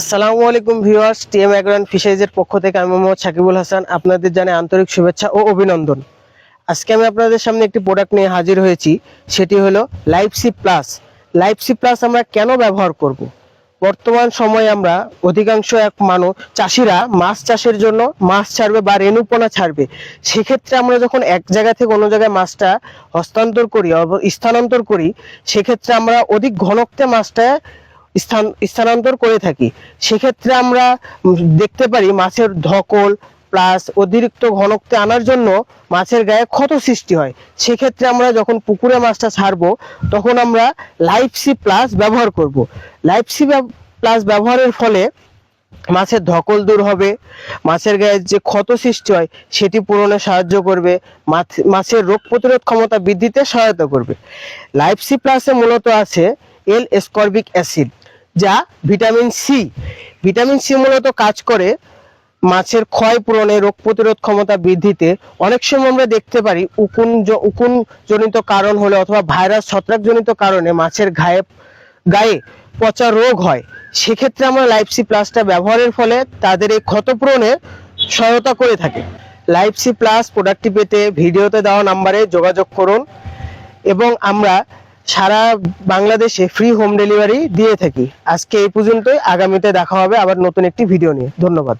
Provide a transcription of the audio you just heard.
আসসালামু আলাইকুম viewers, TM অ্যাগ্রান ফিশারিজের পক্ষ থেকে আমি মোহাম্মদ সাকিবুল হাসান, আপনাদের জানাই আন্তরিক শুভেচ্ছা ও অভিনন্দন। আজকে আমি আপনাদের সামনে একটি প্রোডাক্ট নিয়ে হাজির হয়েছি, সেটি হলো life C plus life C plus আমরা কেন ব্যবহার করব। বর্তমান সময়ে আমরা অধিকাংশ এক মানুষ চাষিরা মাছ চাষের জন্য মাছ ছাড়বে বা রেণুপোনা ছাড়বে। সেক্ষেত্রে আমরা যখন এক জায়গা থেকে অন্য জায়গায় মাছটা হস্তান্তর করি স্থানান্তর করি, সেক্ষেত্রে আমরা অধিক ঘনত্বে মাছটা স্থান, স্থানান্তর করে থাকি। সেক্ষেত্রে আমরা দেখতে পারি মাছের ধকল প্লাস অতিরিক্ত ঘনত্বে আনার জন্য মাছের গায়ে ক্ষত সৃষ্টি হয়। সেক্ষেত্রে আমরা যখন পুকুরে মাছটা ছাড়বো, তখন আমরা লাইফ সি প্লাস ব্যবহার করব। লাইফ সি প্লাস ব্যবহারের ফলে মাছের ধকল দূর হবে, মাছের গায়ে যে ক্ষত সৃষ্টি হয়, সেটি পূরণে সাহায্য করবে, মাছ- মাছের রোগ প্রতিরোধ ক্ষমতা বৃদ্ধিতে সহায়তা করবে। লাইফ সি প্লাসে মূলত আছে এল এসকর্বিক অ্যাসিড যা ভিটামিন সি। ভিটামিন সি মূলত কাজ করে মাছের ক্ষয় পূরণে, রোগ প্রতিরোধ ক্ষমতা বৃদ্ধিতে। অনেক সময় আমরা দেখতে পারি উকুন উকুন জনিত কারণ হলে অথবা ভাইরাস ছত্রাকজনিত কারণে মাছের গায়ে গায়ে পচা রোগ হয়। সেক্ষেত্রে আমরা লাইফসি প্লাসটা ব্যবহারের ফলে তাদের এই ক্ষতপূরণে সহায়তা করে থাকে। লাইফসি প্লাস প্রোডাক্টটি পেতে ভিডিওতে দেওয়া নাম্বারে যোগাযোগ করুন। এবং আমরা সারা বাংলাদেশে ফ্রি হোম ডেলিভারি দিয়ে থাকি। আজকে এই পর্যন্তই, আগামীতে দেখা হবে আবার নতুন একটি ভিডিও নিয়ে। ধন্যবাদ।